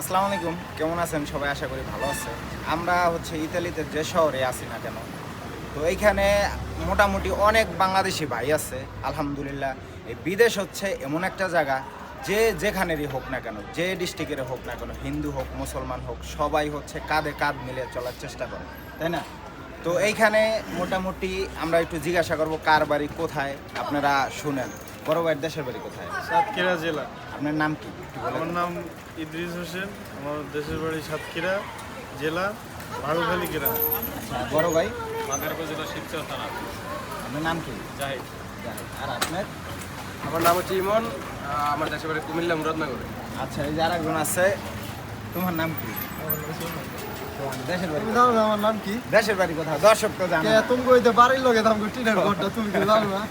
আসসালামু আলাইকুম। কেমন আছেন? সবাই আশা করি ভালো আছে আমরা হচ্ছে ইতালিতে যে শহরে আছি না কেন, তো এইখানে মোটামুটি অনেক বাংলাদেশি ভাই আছে, আলহামদুলিল্লাহ। এই বিদেশ হচ্ছে এমন একটা জায়গা, যে যেখানেরই হোক না কেন, যে ডিস্ট্রিক্টের হোক না কেন, হিন্দু হোক, মুসলমান হোক, সবাই হচ্ছে কাঁধে কাঁধ মিলে চলার চেষ্টা করে, তাই না? তো এইখানে মোটামুটি আমরা একটু জিজ্ঞাসা করব, কার বাড়ি কোথায়? আপনারা শুনেন। বড় ভাইয়ের দেশের বাড়ি কোথায়? সাতক্ষীরা জেলা। আপনার নাম কি? আমার নাম ইদ্রিস হোসেন। আমার দেশের বাড়ি সাতক্ষীরা জেলা ভাড়ুখালী গ্রাম। আচ্ছা, বড় ভাই? বাঁকার উপজেলা শিবচর থানা। আপনার নাম কি? জাহিদ। জাহিদ। আর আপনার? আমার নাম হচ্ছে ইমন আমার দেশের বাড়ি কুমিল্লা মুরাদনগরে। আচ্ছা এই যে আরেকজন আছে তোমার নাম কি? দেশের বাড়ি আমার নাম কি? দেশের বাড়ি কোথাও দর্শক তো জানে না। তুমি বাড়ির লগে দাম টিনের ঘরটা তুমি কি জানো না?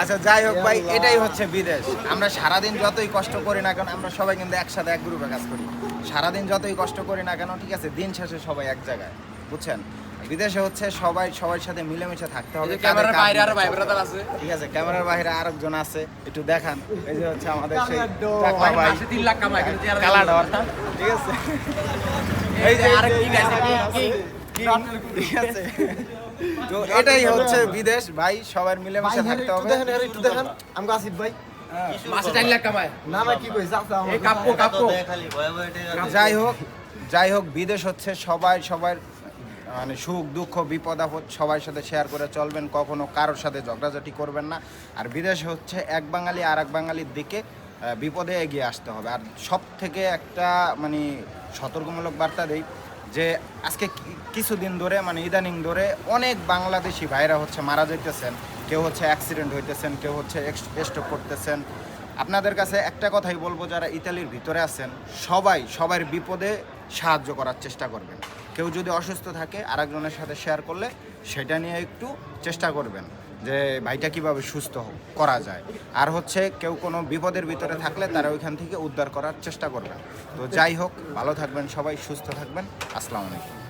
আচ্ছা যাই হোক ভাই এটাই হচ্ছে বিদেশ। আমরা সারাদিন যতই কষ্ট করি না কেন আমরা সবাই কিন্তু একসাথে এক গ্রুপে কাজ করি। সারাদিন যতই কষ্ট করি না কেন ঠিক আছে দিন শেষে সবাই এক জায়গায় বুঝছেন? বিদেশে হচ্ছে সবাই সবার সাথে মিলেমিশে থাকতে হবে ক্যামেরার বাইরে আরও ভাই ব্রাদার আছে। ঠিক আছে ক্যামেরার বাইরে আরেকজন আছে একটু দেখান। এই যে হচ্ছে আমাদের সেই। টাকলা ভাই। মাসে তিন লাখ কামাই কিন্তু কালা ঠিক আছে। এই যে আরেক king আছে, king। ঠিক আছে। তো এটাই হচ্ছে বিদেশ ভাই সবার মিলেমিশে থাকতে হবে। দেখেন একটু দেখেন। আমাকে আসিফ ভাই। মাসে চার লাখ কামায় না না কি কইছ? কাপ্পো কাপ্পো যাই হোক যাই হোক বিদেশ হচ্ছে সবাই সবার মানে সুখ দুঃখ বিপদ আপদ সবার সাথে শেয়ার করে চলবেন কখনো কারোর সাথে ঝগড়াঝাটি করবেন না। আর বিদেশ হচ্ছে এক বাঙালি আর এক বাঙালির দিকে বিপদে এগিয়ে আসতে হবে। আর সব থেকে একটা মানে সতর্কমূলক বার্তা দেই যে আজকে কিছুদিন ধরে মানে ইদানিং ধরে অনেক বাংলাদেশি ভাইরা হচ্ছে মারা যাইতেছেন। কেউ হচ্ছে অ্যাক্সিডেন্ট হইতেছেন, কেউ হচ্ছে স্ট্রোক করতেছেন। আপনাদের কাছে একটা কথাই বলব, যারা ইতালির ভিতরে আছেন, সবাই সবার বিপদে সাহায্য করার চেষ্টা করবেন। কেউ যদি অসুস্থ থাকে, আরেকজনের সাথে শেয়ার করলে সেটা নিয়ে একটু চেষ্টা করবেন। যে ভাইটা কীভাবে সুস্থ করা যায়। আর হচ্ছে কেউ কোনো বিপদের ভিতরে থাকলে তারা ওইখান থেকে উদ্ধার করার চেষ্টা করবে। তো যাই হোক, ভালো থাকবেন সবাই, সুস্থ থাকবেন। আসসালামু আলাইকুম।